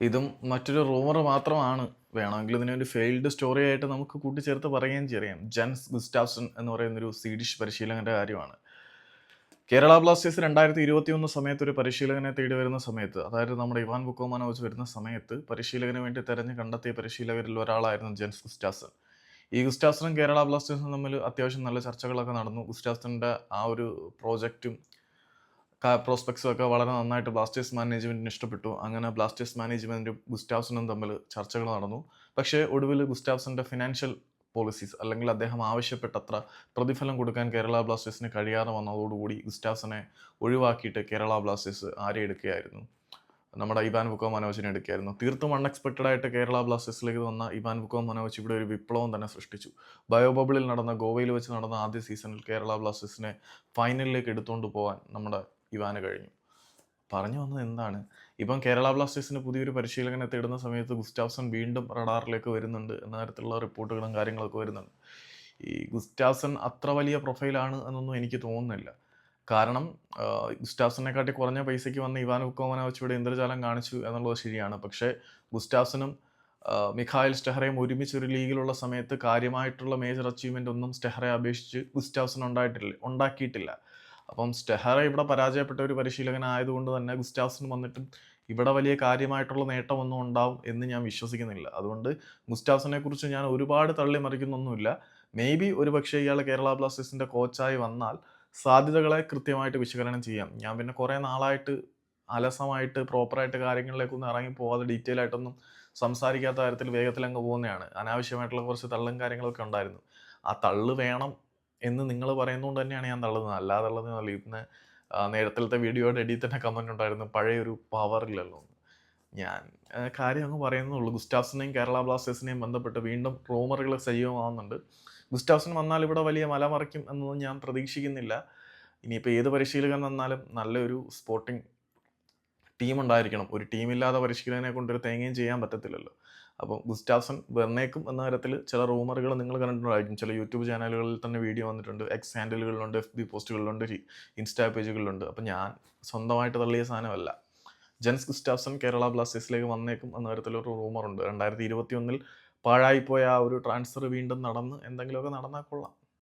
ഇതും മറ്റൊരു റൂമർ മാത്രമാണ്. വേണമെങ്കിൽ ഇതിനെ ഒരു ഫെയിൽഡ് സ്റ്റോറി ആയിട്ട് നമുക്ക് കൂട്ടിച്ചേർത്ത് പറയുകയും ചെയ്യാം. ജെൻസ് ഗുസ്റ്റാഫ്സൺ എന്ന് പറയുന്നൊരു സ്വീഡിഷ് പരിശീലകന്റെ കാര്യമാണ്. കേരള ബ്ലാസ്റ്റേഴ്സ് രണ്ടായിരത്തി ഇരുപത്തി ഒന്ന് സമയത്ത് ഒരു പരിശീലകനെ തേടി വരുന്ന സമയത്ത് അതായത് നമ്മുടെ ഇവാൻ ബുക്കോമാനോവിച്ച് വരുന്ന സമയത്ത് പരിശീലകന് വേണ്ടി തെരഞ്ഞ് കണ്ടെത്തിയ പരിശീലകരിൽ ഒരാളായിരുന്നു ജെൻസ് ഗുസ്റ്റാഫ്സൺ. ഈ ഗുസ്റ്റാസനും കേരള ബ്ലാസ്റ്റേഴ്സും തമ്മിൽ അത്യാവശ്യം നല്ല ചർച്ചകളൊക്കെ നടന്നു. ഗുസ്റ്റാഫ്സണിന്റെ ആ ഒരു പ്രോജക്റ്റും പ്രോസ്പെക്ട്സും ഒക്കെ വളരെ നന്നായിട്ട് ബ്ലാസ്റ്റേഴ്സ് മാനേജ്മെന്റിന് ഇഷ്ടപ്പെട്ടു. അങ്ങനെ ബ്ലാസ്റ്റേഴ്സ് മാനേജ്മെന്റും ഗുസ്റ്റാവ്സനും തമ്മിൽ ചർച്ചകൾ നടന്നു. പക്ഷേ ഒടുവിൽ ഗുസ്റ്റാഫ്സന്റെ ഫിനാൻഷ്യൽ പോളിസീസ് അല്ലെങ്കിൽ അദ്ദേഹം ആവശ്യപ്പെട്ടത്ര പ്രതിഫലം കൊടുക്കാൻ കേരള ബ്ലാസ്റ്റേഴ്സിന് കഴിയാതെ വന്നതോടുകൂടി ഗുസ്റ്റാഫ്സനെ ഒഴിവാക്കിയിട്ട് കേരള ബ്ലാസ്റ്റേഴ്സ് ആരെ എടുക്കുകയായിരുന്നു? നമ്മുടെ ഇവാൻ ബുക്കോ മനോജിനെ എടുക്കുകയായിരുന്നു. തീർത്തും അൺഎക്സ്പെക്റ്റഡ് ആയിട്ട് കേരള ബ്ലാസ്റ്റേഴ്സിലേക്ക് വന്ന ഇവാൻ ബുക്കോ മനോജ് ഇവിടെ ഒരു വിപ്ലവം തന്നെ സൃഷ്ടിച്ചു. ബയോബബിളിൽ നടന്ന ഗോവയിൽ വെച്ച് നടന്ന ആദ്യ സീസണിൽ കേരള ബ്ലാസ്റ്റേഴ്സിനെ ഫൈനലിലേക്ക് എടുത്തുകൊണ്ട് പോകാൻ നമ്മുടെ ഇവാന് കഴിഞ്ഞു. പറഞ്ഞു വന്നത് എന്താണ്? ഇപ്പം കേരള ബ്ലാസ്റ്റേഴ്സിന് പുതിയൊരു പരിശീലകനെ തേടുന്ന സമയത്ത് ഗുസ്റ്റാഫ്സൺ വീണ്ടും റഡാറിലേക്ക് വരുന്നുണ്ട് എന്ന തരത്തിലുള്ള റിപ്പോർട്ടുകളും കാര്യങ്ങളൊക്കെ വരുന്നുണ്ട്. ഈ ഗുസ്റ്റാഫ്സൺ അത്ര വലിയ പ്രൊഫൈലാണ് എന്നൊന്നും എനിക്ക് തോന്നുന്നില്ല. കാരണം ഗുസ്റ്റാഫ്സനെക്കാട്ടി കുറഞ്ഞ പൈസയ്ക്ക് വന്ന ഇവാൻ ഉക്കോമന വെച്ച് ഇവിടെ ഇന്ദ്രജാലം കാണിച്ചു എന്നുള്ളത് ശരിയാണ്. പക്ഷേ ഗുസ്റ്റാഫ്സനും മിഖായൽ സ്റ്റെഹറയും ഒരുമിച്ച് ഒരു ലീഗിലുള്ള സമയത്ത് കാര്യമായിട്ടുള്ള മേജർ അച്ചീവ്മെന്റ് ഒന്നും സ്റ്റെഹറെ അപേക്ഷിച്ച് ഗുസ്റ്റാഫ്സൺ ഉണ്ടായിട്ടില്ല ഉണ്ടാക്കിയിട്ടില്ല. അപ്പം സ്റ്റെഹറ ഇവിടെ പരാജയപ്പെട്ട ഒരു പരിശീലകനായതുകൊണ്ട് തന്നെ ഗുസ്റ്റാഫ്സിന് വന്നിട്ടും ഇവിടെ വലിയ കാര്യമായിട്ടുള്ള നേട്ടമൊന്നും ഉണ്ടാവും എന്ന് ഞാൻ വിശ്വസിക്കുന്നില്ല. അതുകൊണ്ട് ഗുസ്റ്റാഫ്സിനെ കുറിച്ച് ഞാൻ ഒരുപാട് തള്ളി മറിക്കുന്നൊന്നുമില്ല. മേ ബി ഒരു പക്ഷേ ഇയാൾ കേരള ബ്ലാസ്റ്റേഴ്സിന്റെ കോച്ചായി വന്നാൽ സാധ്യതകളെ കൃത്യമായിട്ട് വിശകലനം ചെയ്യാം. ഞാൻ പിന്നെ കുറേ നാളായിട്ട് അലസമായിട്ട് പ്രോപ്പറായിട്ട് കാര്യങ്ങളിലേക്കൊന്നും ഇറങ്ങി പോവാതെ ഡീറ്റെയിൽ ആയിട്ടൊന്നും സംസാരിക്കാത്ത കാര്യത്തിൽ വേഗത്തിൽ അങ്ങ് പോകുന്നതാണ്. അനാവശ്യമായിട്ടുള്ള കുറച്ച് തള്ളും കാര്യങ്ങളൊക്കെ ഉണ്ടായിരുന്നു. ആ തള്ളു വേണം എന്ന് നിങ്ങൾ പറയുന്നതുകൊണ്ട് തന്നെയാണ് ഞാൻ തള്ളുന്നത്. അല്ലാതെ തള്ളുന്നതല്ല ഇന്ന് നേരത്തെ വീഡിയോയുടെ എഡിറ്റ് തന്നെ കമന്റ് ഉണ്ടായിരുന്നു. പഴയൊരു പവറില്ലല്ലോ ഞാൻ കാര്യം അങ്ങ് പറയുന്നുള്ളൂ ഗുസ്റ്റാഫ്സിനെയും കേരള ബ്ലാസ്റ്റേഴ്സിനെയും ബന്ധപ്പെട്ട് വീണ്ടും റൂമറുകൾ സജീവമാവുന്നുണ്ട്. ഗുസ്റ്റാഫ്സൺ വന്നാൽ ഇവിടെ വലിയ മല മറിക്കും എന്നൊന്നും ഞാൻ പ്രതീക്ഷിക്കുന്നില്ല. ഇനിയിപ്പോൾ ഏത് പരിശീലകൻ വന്നാലും നല്ലൊരു സ്പോർട്ടിംഗ് ടീം ഉണ്ടായിരിക്കണം ഒരു ടീമില്ലാതെ പരിശീലകനെ കൊണ്ടൊരു തേങ്ങയും ചെയ്യാൻ പറ്റത്തില്ലല്ലോ. അപ്പം ഗുസ്റ്റാഫ്സൺ വന്നേക്കും എന്ന തരത്തിൽ ചില റൂമറുകൾ നിങ്ങൾ കണ്ടിട്ടുണ്ടായിരിക്കും. ചില യൂട്യൂബ് ചാനലുകളിൽ തന്നെ വീഡിയോ വന്നിട്ടുണ്ട്. എക്സ് ഹാൻഡിലുകളിലുണ്ട് എഫ് ബി പോസ്റ്റുകളിലുണ്ട് ഇൻസ്റ്റാ പേജുകളിലുണ്ട്. അപ്പം ഞാൻ സ്വന്തമായിട്ട് തള്ളിയ സാധനമല്ല. ജെൻസ് ഗുസ്റ്റാഫ്സൺ കേരള ബ്ലാസ്റ്റേഴ്സിലേക്ക് വന്നേക്കും എന്ന തരത്തിലൊരു റൂമറുണ്ട്. രണ്ടായിരത്തി ഇരുപത്തി ഒന്നിൽ പാഴായിപ്പോയ ആ ഒരു ട്രാൻസ്ഫർ വീണ്ടും നടന്ന് എന്തെങ്കിലുമൊക്കെ നടന്നാൽ കൊള്ളാം.